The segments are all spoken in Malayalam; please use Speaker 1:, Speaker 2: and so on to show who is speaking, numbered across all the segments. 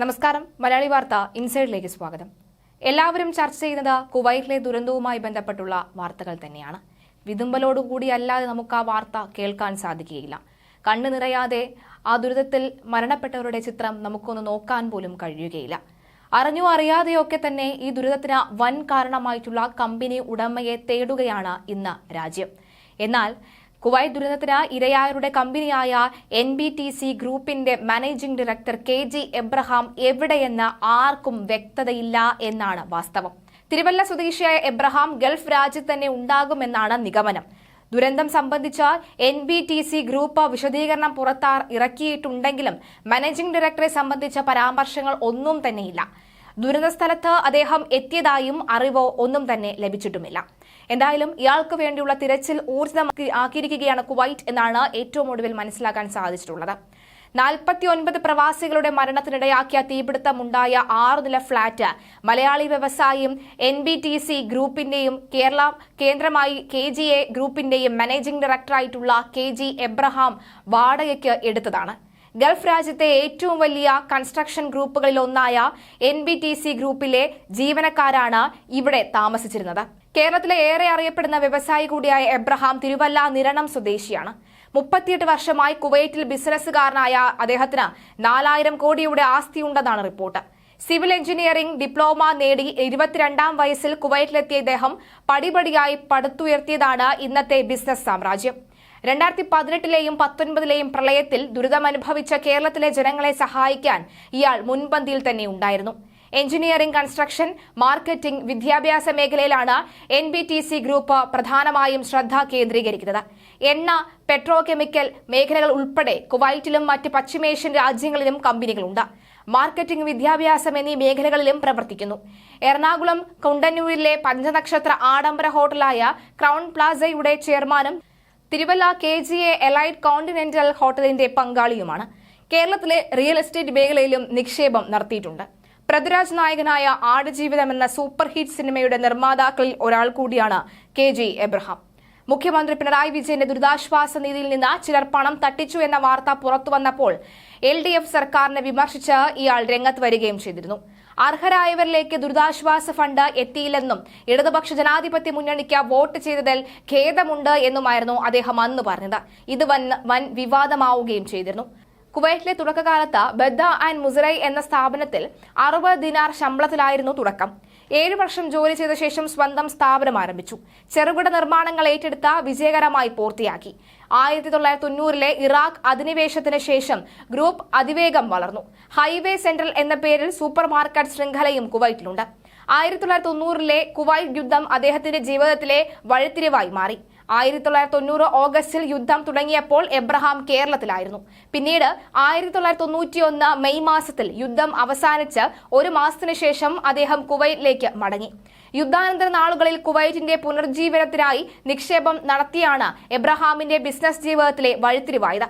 Speaker 1: നമസ്കാരം. മലയാളി വാർത്ത ഇൻസൈഡിലേക്ക് സ്വാഗതം. എല്ലാവരും ചർച്ച ചെയ്യുന്നത് കുവൈറ്റിലെ ദുരന്തവുമായി ബന്ധപ്പെട്ടുള്ള വാർത്തകൾ തന്നെയാണ്. വിതുമ്പലോടുകൂടി അല്ലാതെ നമുക്ക് ആ വാർത്ത കേൾക്കാൻ സാധിക്കുകയില്ല. കണ്ണു നിറയാതെ ആ ദുരിതത്തിൽ മരണപ്പെട്ടവരുടെ ചിത്രം നമുക്കൊന്ന് നോക്കാൻ പോലും കഴിയുകയില്ല. അറിഞ്ഞോ അറിയാതെയൊക്കെ തന്നെ ഈ ദുരിതത്തിന് വൻ കാരണമായിട്ടുള്ള കമ്പനി ഉടമയെ തേടുകയാണ് ഇന്ന് രാജ്യം. എന്നാൽ കുവൈറ്റ് ദുരന്തത്തിന് ഇരയായവരുടെ കമ്പനിയായ എൻ ബി ടി സി ഗ്രൂപ്പിന്റെ managing director K G Abraham എവിടെയെന്ന് ആർക്കും വ്യക്തതയില്ല എന്നാണ് വാസ്തവം. തിരുവല്ല സ്വദേശിയായ എബ്രഹാം ഗൾഫ് രാജ്യത്ത് തന്നെ ഉണ്ടാകുമെന്നാണ് നിഗമനം. ദുരന്തം സംബന്ധിച്ച N B T C group വിശദീകരണം പുറത്താർ ഇറക്കിയിട്ടുണ്ടെങ്കിലും മാനേജിംഗ് ഡയറക്ടറെ സംബന്ധിച്ച പരാമർശങ്ങൾ ഒന്നും തന്നെയില്ല. ദുരന്ത സ്ഥലത്ത് അദ്ദേഹം എത്തിയതായും അറിവോ ഒന്നും തന്നെ ലഭിച്ചിട്ടുമില്ല. എന്തായാലും ഇയാൾക്ക് വേണ്ടിയുള്ള തിരച്ചിൽ ഊർജിതമാക്കി ആക്കിയിരിക്കുകയാണ് കുവൈറ്റ് എന്നാണ് ഏറ്റവും ഒടുവിൽ മനസ്സിലാക്കാൻ സാധിച്ചിട്ടുള്ളത്. നാൽപ്പത്തിയൊൻപത് പ്രവാസികളുടെ മരണത്തിനിടയാക്കിയ തീപിടുത്തമുണ്ടായ ആറ് നില ഫ്ളാറ്റ് മലയാളി വ്യവസായിയും എൻ ബി ടി സി ഗ്രൂപ്പിന്റെയും കേരള കേന്ദ്രമായി കെ ജി എ ഗ്രൂപ്പിന്റെയും മാനേജിംഗ് ഡയറക്ടറായിട്ടുള്ള കെ ജി എബ്രഹാം വാടകയ്ക്ക് എടുത്തതാണ്. ഗൾഫ് രാജ്യത്തെ ഏറ്റവും വലിയ കൺസ്ട്രക്ഷൻ ഗ്രൂപ്പുകളിൽ ഒന്നായ എൻ ബി ടി സി ഗ്രൂപ്പിലെ ജീവനക്കാരാണ് ഇവിടെ താമസിച്ചിരുന്നത്. കേരളത്തിലെ ഏറെ അറിയപ്പെടുന്ന വ്യവസായി കൂടിയായ എബ്രഹാം തിരുവല്ല നിരണം സ്വദേശിയാണ്. മുപ്പത്തിയെട്ട് വർഷമായി കുവൈറ്റിൽ ബിസിനസ്സുകാരനായ അദ്ദേഹത്തിന് നാലായിരം കോടിയുടെ ആസ്തിയുണ്ടെന്നാണ് റിപ്പോർട്ട്. സിവിൽ എഞ്ചിനീയറിംഗ് ഡിപ്ലോമ നേടി ഇരുപത്തിരണ്ടാം വയസ്സിൽ കുവൈറ്റിലെത്തിയ ഇദ്ദേഹം പടിപടിയായി പടുത്തുയർത്തിയതാണ് ഇന്നത്തെ ബിസിനസ് സാമ്രാജ്യം. രണ്ടായിരത്തി പതിനെട്ടിലെയും പത്തൊൻപതിലെയും പ്രളയത്തിൽ ദുരിതമനുഭവിച്ച കേരളത്തിലെ ജനങ്ങളെ സഹായിക്കാൻ ഇയാൾ മുൻപന്തിയിൽ തന്നെ ഉണ്ടായിരുന്നു. എഞ്ചിനീയറിംഗ് കൺസ്ട്രക്ഷൻ മാർക്കറ്റിംഗ് വിദ്യാഭ്യാസ മേഖലയിലാണ് N B T C group പ്രധാനമായും ശ്രദ്ധ കേന്ദ്രീകരിക്കുന്നത്. എണ്ണ പെട്രോ കെമിക്കൽ മേഖലകൾ ഉൾപ്പെടെ കുവൈറ്റിലും മറ്റ് പശ്ചിമേഷ്യൻ രാജ്യങ്ങളിലും കമ്പനികളുണ്ട്. മാർക്കറ്റിംഗ് വിദ്യാഭ്യാസം എന്നീ മേഖലകളിലും പ്രവർത്തിക്കുന്നു. എറണാകുളം കുണ്ടന്നൂരിലെ പഞ്ചനക്ഷത്ര ആഡംബര ഹോട്ടലായ ക്രൗൺ പ്ലാസയുടെ ചെയർമാനും Thiruvalla K G A elite continental ഹോട്ടലിന്റെ പങ്കാളിയുമാണ്. കേരളത്തിലെ റിയൽ എസ്റ്റേറ്റ് മേഖലയിലും നിക്ഷേപം നടത്തിയിട്ടുണ്ട്. പൃഥ്വിരാജ് നായകനായ ആടുജീവിതം എന്ന സൂപ്പർ ഹിറ്റ് സിനിമയുടെ നിർമ്മാതാക്കളിൽ ഒരാൾ കൂടിയാണ് കെ ജി എബ്രഹാം. മുഖ്യമന്ത്രി പിണറായി വിജയന്റെ ദുരിതാശ്വാസ നിധിയിൽ നിന്ന് ചിലർ പണം തട്ടിച്ചു എന്ന വാർത്ത പുറത്തുവന്നപ്പോൾ എൽ ഡി എഫ് സർക്കാരിനെ വിമർശിച്ച് ഇയാൾ രംഗത്ത് വരികയും ചെയ്തിരുന്നു. അർഹരായവരിലേക്ക് ദുരിതാശ്വാസ ഫണ്ട് എത്തിയില്ലെന്നും ഇടതുപക്ഷ ജനാധിപത്യ മുന്നണിക്ക് വോട്ട് ചെയ്തതിൽ ഖേദമുണ്ട് എന്നുമായിരുന്നു അദ്ദേഹം അന്ന് പറഞ്ഞത്. ഇത് വൻ വൻ വിവാദമാവുകയും ചെയ്തിരുന്നു. കുവൈറ്റിലെ തുടക്കകാലത്ത് ബദ്ദ ആൻഡ് മുസറൈ എന്ന സ്ഥാപനത്തിൽ അറുപത് ദിനാർ ശമ്പളത്തിലായിരുന്നു തുടക്കം. ഏഴു വർഷം ജോലി ചെയ്ത ശേഷം സ്വന്തം സ്ഥാപനം ആരംഭിച്ചു. ചെറുകിട നിർമ്മാണങ്ങൾ ഏറ്റെടുത്ത വിജയകരമായി പൂർത്തിയാക്കി. ആയിരത്തി തൊള്ളായിരത്തി തൊണ്ണൂറിലെ ഇറാഖ് അധിനിവേശത്തിന് ശേഷം ഗ്രൂപ്പ് അതിവേഗം വളർന്നു. ഹൈവേ സെൻട്രൽ എന്ന പേരിൽ സൂപ്പർ മാർക്കറ്റ് ശൃംഖലയും കുവൈറ്റിലുണ്ട്. ആയിരത്തി തൊള്ളായിരത്തി തൊണ്ണൂറിലെ കുവൈറ്റ് യുദ്ധം അദ്ദേഹത്തിന്റെ ജീവിതത്തിലെ വഴിത്തിരിവായി മാറി. ആയിരത്തി തൊള്ളായിരത്തി തൊണ്ണൂറ് ഓഗസ്റ്റിൽ യുദ്ധം തുടങ്ങിയപ്പോൾ എബ്രഹാം കേരളത്തിലായിരുന്നു. പിന്നീട് ആയിരത്തി തൊള്ളായിരത്തി തൊണ്ണൂറ്റിയൊന്ന് മെയ് മാസത്തിൽ യുദ്ധം അവസാനിച്ച് ഒരു മാസത്തിനു ശേഷം അദ്ദേഹം കുവൈറ്റിലേക്ക് മടങ്ങി. യുദ്ധാനന്തര നാളുകളിൽ കുവൈറ്റിന്റെ പുനർജീവനത്തിനായി നിക്ഷേപം നടത്തിയാണ് എബ്രഹാമിന്റെ ബിസിനസ് ജീവിതത്തിലെ വഴിത്തിരിവായത്.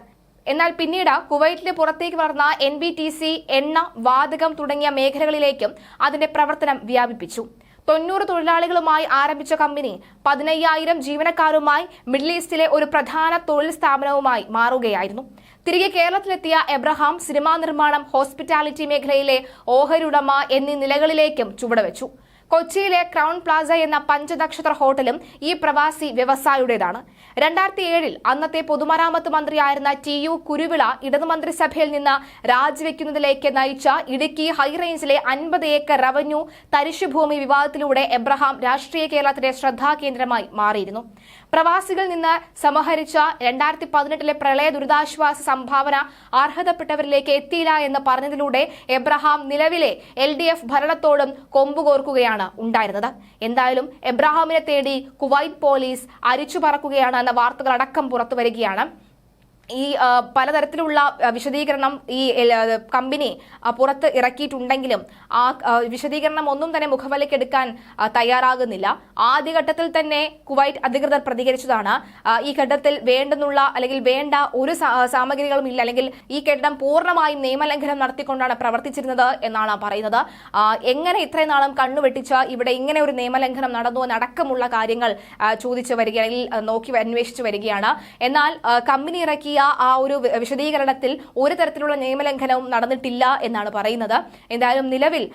Speaker 1: എന്നാൽ പിന്നീട് കുവൈറ്റിന് പുറത്തേക്ക് വളർന്ന എൻ ബി ടി സി എണ്ണ വാതകം തുടങ്ങിയ മേഖലകളിലേക്കും അതിന്റെ പ്രവർത്തനം വ്യാപിപ്പിച്ചു. തൊണ്ണൂറ് തൊഴിലാളികളുമായി ആരംഭിച്ച കമ്പനി പതിനയ്യായിരം ജീവനക്കാരുമായി മിഡിൽ ഈസ്റ്റിലെ ഒരു പ്രധാന തൊഴിൽ സ്ഥാപനവുമായി മാറുകയായിരുന്നു. തിരികെ കേരളത്തിലെത്തിയ എബ്രഹാം സിനിമാ നിർമ്മാണം ഹോസ്പിറ്റാലിറ്റി മേഖലയിലെ ഓഹരിയുടമ എന്നീ നിലകളിലേക്കും ചുവടുവെച്ചു. കൊച്ചിയിലെ ക്രൗൺ പ്ലാസ എന്ന പഞ്ചനക്ഷത്ര ഹോട്ടലും ഈ പ്രവാസി വ്യവസായിയുടേതാണ്. രണ്ടായിരത്തി ഏഴിൽ അന്നത്തെ പൊതുമരാമത്ത് മന്ത്രിയായിരുന്ന ടി യു കുരുവിള ഇടതുമന്ത്രിസഭയിൽ നിന്ന് രാജിവെക്കുന്നതിലേക്ക് നയിച്ച ഇടുക്കി ഹൈറേഞ്ചിലെ അൻപത് ഏക്കർ റവന്യൂ തരിശുഭൂമി വിവാദത്തിലൂടെ എബ്രഹാം രാഷ്ട്രീയ കേരളത്തിന്റെ ശ്രദ്ധാകേന്ദ്രമായി മാറിയിരുന്നു. പ്രവാസികളിൽ നിന്ന് സമാഹരിച്ച രണ്ടായിരത്തി പതിനെട്ടിലെ പ്രളയ ദുരിതാശ്വാസ സംഭാവന അർഹതപ്പെട്ടവരിലേക്ക് എത്തിയില്ല എന്ന് പറഞ്ഞതിലൂടെ എബ്രഹാം നിലവിലെ എൽ ഡി എഫ് ഭരണത്തോടും കൊമ്പുകോർക്കുകയാണ്. ഉണ്ടായിരുന്നത്. എന്തായാലും എബ്രഹാമിനെ തേടി കുവൈറ്റ് പോലീസ് അരിച്ചു പറക്കുകയാണ് എന്ന വാർത്തകൾ അടക്കം പുറത്തു വരികയാണ്. ഈ പലതരത്തിലുള്ള വിശദീകരണം ഈ കമ്പനി പുറത്ത് ഇറക്കിയിട്ടുണ്ടെങ്കിലും ആ വിശദീകരണം ഒന്നും തന്നെ മുഖവിലക്കെടുക്കാൻ തയ്യാറാകുന്നില്ല. ആദ്യഘട്ടത്തിൽ തന്നെ കുവൈറ്റ് അധികൃതർ പ്രതികരിച്ചതാണ്. ഈ ഘട്ടത്തിൽ വേണ്ടെന്നുള്ള അല്ലെങ്കിൽ വേണ്ട ഒരു സാമഗ്രികളും ഇല്ല. അല്ലെങ്കിൽ ഈ കെട്ടിടം പൂർണമായും നിയമലംഘനം നടത്തിക്കൊണ്ടാണ് പ്രവർത്തിച്ചിരുന്നത് എന്നാണ് പറയുന്നത്. എങ്ങനെ ഇത്രയും നാളും കണ്ണുവെട്ടിച്ച ഇവിടെ ഇങ്ങനെ ഒരു നിയമലംഘനം നടന്നു എന്നടക്കമുള്ള കാര്യങ്ങൾ ചോദിച്ചു വരികയാണെങ്കിൽ നോക്കി അന്വേഷിച്ചു വരികയാണ്. എന്നാൽ കമ്പനി ഇറക്കിയ ആ ഒരു വിശദീകരണത്തിൽ ഒരു തരത്തിലുള്ള നിയമലംഘനവും നടന്നിട്ടില്ല എന്നാണ് പറയുന്നത്. എന്തായാലും നിലവിൽ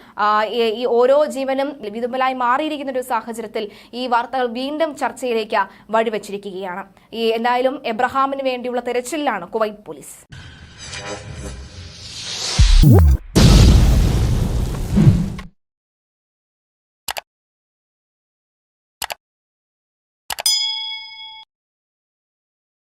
Speaker 1: ഈ- ഓരോ ജീവനും വിതുമ്പലായി മാറിയിരിക്കുന്ന ഒരു സാഹചര്യത്തിൽ ഈ വാർത്തകൾ വീണ്ടും ചർച്ചയിലേക്ക് വഴിവെച്ചിരിക്കുകയാണ്. ഈ എന്തായാലും എബ്രഹാമിന് വേണ്ടിയുള്ള തെരച്ചിലാണ് കുവൈറ്റ് പോലീസ്.